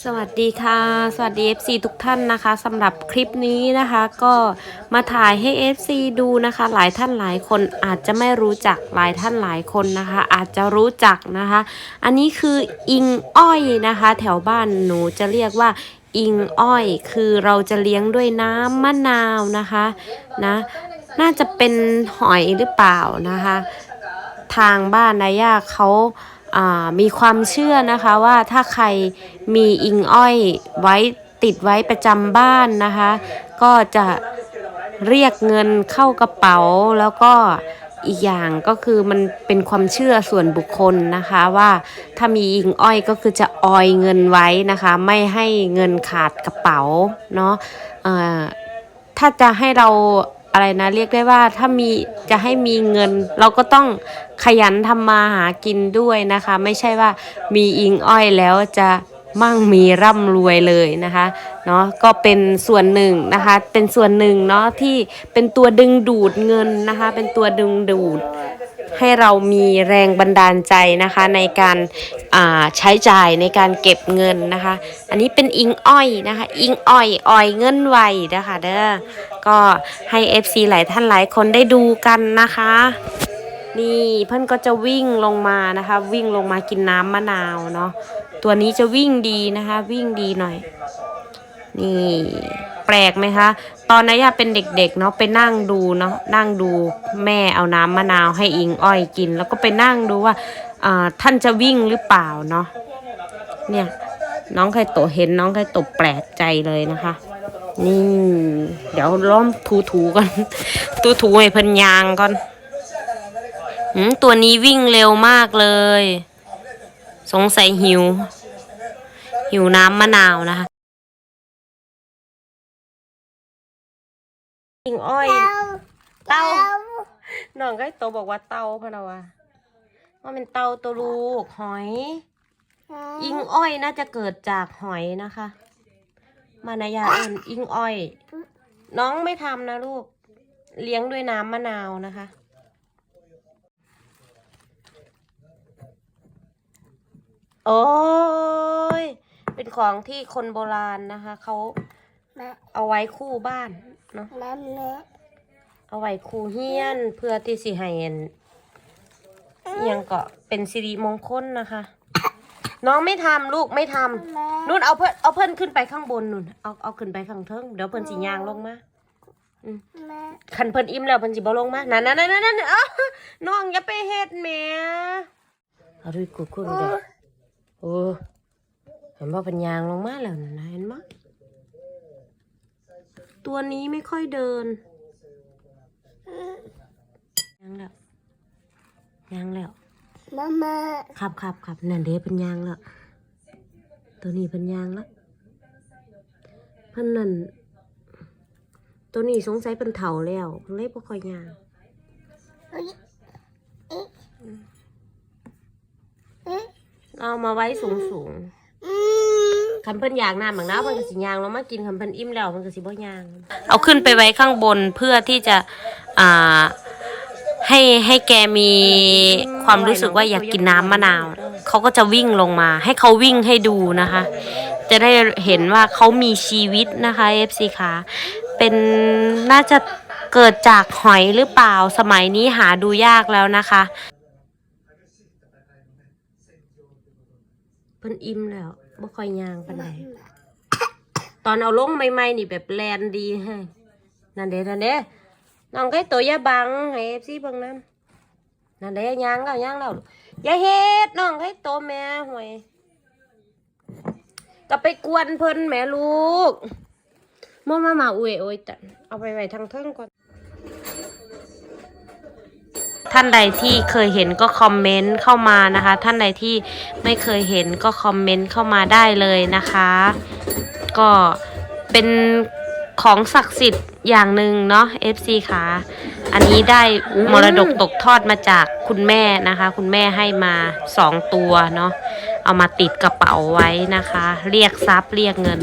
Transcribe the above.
สวัสดีค่ะ สวัสดี FC ทุกท่านนะคะสำหรับคลิปนี้นะคะ ก็มาถ่ายให้ FC ดูนะคะ หลายท่านหลายคนอาจจะไม่รู้จักหลายท่านหลายคนนะคะ อาจจะรู้จักนะคะ อันนี้คืออิงอ้อยนะคะ แถวบ้านหนูจะเรียกว่าอิงอ้อยคือเราจะเลี้ยงด้วยน้ำมะนาวนะคะนะน่าจะเป็นหอยหรือเปล่านะคะ ทางบ้านนายาเขาอ่า มีความเชื่อนะคะว่าถ้าใครมีอิงอ้อยไว้ติดไว้ประจำบ้านนะคะ ก็จะเรียกเงินเข้ากระเป๋าแล้วก็อีกอย่างก็คือมันเป็นความเชื่อส่วนบุคคลนะคะว่าถ้ามีอิงอ้อยก็คือจะออยเงินไว้นะคะ ไม่ให้เงินขาดกระเป๋าเนาะถ้าจะให้เรา อะไรนะ เรียกได้ว่าถ้ามีจะให้มีเงิน เราก็ต้องขยันทำมาหากินด้วยนะคะ ไม่ใช่ว่ามีอิงอ้อยแล้วจะ มั่งมีร่ำรวยเลยนะคะเนาะก็เป็นส่วนหนึ่งนะคะเป็นส่วนหนึ่งเนาะที่เป็นตัวดึงดูดเงินนะคะเป็นตัวดึงดูดให้เรามีแรงบันดาลใจนะคะในการอ่าใช้จ่ายในการเก็บเงินนะคะ อันนี้เป็นอิงอ้อยนะคะอิงอ้อยอ้อยเงินไวนะคะเด้อก็ให้ FC หลายท่านหลายคนได้ดูกันนะคะนี่เพื่อนก็จะวิ่งลงมานะคะ วิ่งลงมากินน้ำมะนาวเนาะ ตัวนี้จะวิ่งดีนะคะ วิ่งดีหน่อย นี่แปลกไหมคะ ตอนนั้นยาเป็นเด็กๆเนาะไปนั่งดูเนาะนั่งดูแม่เอาน้ำมะนาวให้อิงอ้อยกิน แล้วก็ไปนั่งดูว่าท่านจะวิ่งหรือเปล่าเนาะเนี่ยน้องไข่โตเห็นน้องไข่โตะแปลกใจเลยนะคะ นี่ เดี๋ยวล้อมถูถูกันถูถูๆให้พิ่นยางก่อนหืมตัวนี้วิ่งเร็วมากเลย สงสัยหิว หิวน้ำมะนาวนะคะอิงอ้อย เต้าน้องก็โตบอกว่าเต้าพะนะวะว่าเป็นเต้าตัวลูกหอย อิงอ้อยน่าจะเกิดจากหอยนะคะ มานายาเอินอิงอ้อย น้องไม่ทำนะลูก เลี้ยงด้วยน้ำมะนาวนะคะ โอ้ย เป็นของที่คนโบราณนะคะเขาเอาไว้คู่บ้านเนาะเอาไว้ครูเฮียนเพื่อที่สิให้อันอิหยังก็เป็นสิริมงคลนะคะ น้องไม่ทำลูกไม่ทำนู่นเอาเพิ่นเอาเพิ่นขึ้นไปข้างบนนู่นเอาเอาขึ้นไปข้างเทิงเดี๋ยวเพิ่นสิย่างลงมาคันเพิ่นอิ่มแล้วเพิ่นสิบ่ลงมานั่นนั่นนั่นนั่นอ้าวน้องอย่าไปเฮ็ดแหม่เอาดูกูคุณเด้อ โอ้เห็นบ่เพิ่นย่างลงมาแล้วนั่นนะเห็นบ่ตัวนี้ไม่ค่อยเดินยังแล้วยังแล้ว Mama. ขับขับขับนั่นเด้เป็นยางแล้วตัวนี้เป็นยางแล้วเพิ่นนั่นตัวนี้สงสัยเป็นเถาแล้วเพิ่นเลยบ่ค่อยยางเอามาไว้สูงสูงๆคันเพิ่นอยากน้ำบางน้าเพิ่นก็สิยางลงมากินคันเพิ่นอิ่มแล้วเพิ่นก็สิบ่ยาง เอาขึ้นไปไว้ข้างบนเพื่อที่จะอ่าให้ให้แกมีความรู้สึกว่าอยากกินน้ำมะนาวเขาก็จะวิ่งลงมา ให้เขาวิ่งให้ดูนะคะ จะได้เห็นว่าเขามีชีวิตนะคะ FC ค่ะเป็นน่าจะเกิดจากหอยหรือเปล่าสมัยนี้หาดูยากแล้วนะคะ เพิ่นอิ่มแล้วบ่ค่อยย่างปานใดตอนเอาลงใหม่ๆนี่แบบแลนดีให้นั่นเด้นั่นเด้น้องก็ตัวยาบังให้ FC เบิ่งนำนั่นเด้ย่างแล้วย่างแล้วอย่าเฮ็ดน้องให้โตแม่ห่วยก็ไปกวนเพิ่นแหม่ลูกมามามาอุ้ยโอ้ยตันเอาไปไว้ทางเทิงก่อน ท่านใดที่เคยเห็นก็คอมเมนต์เข้ามานะคะ ท่านใดที่ไม่เคยเห็นก็คอมเมนต์เข้ามาได้เลยนะคะ ก็เป็นของศักดิ์สิทธิ์อย่างหนึ่งเนาะ FC ค่ะอันนี้ได้มรดกตกทอดมาจากคุณแม่นะคะ คุณแม่ให้มาสองตัวเนาะเอามาติดกระเป๋าไว้นะคะ เรียกทรัพย์เรียกเงิน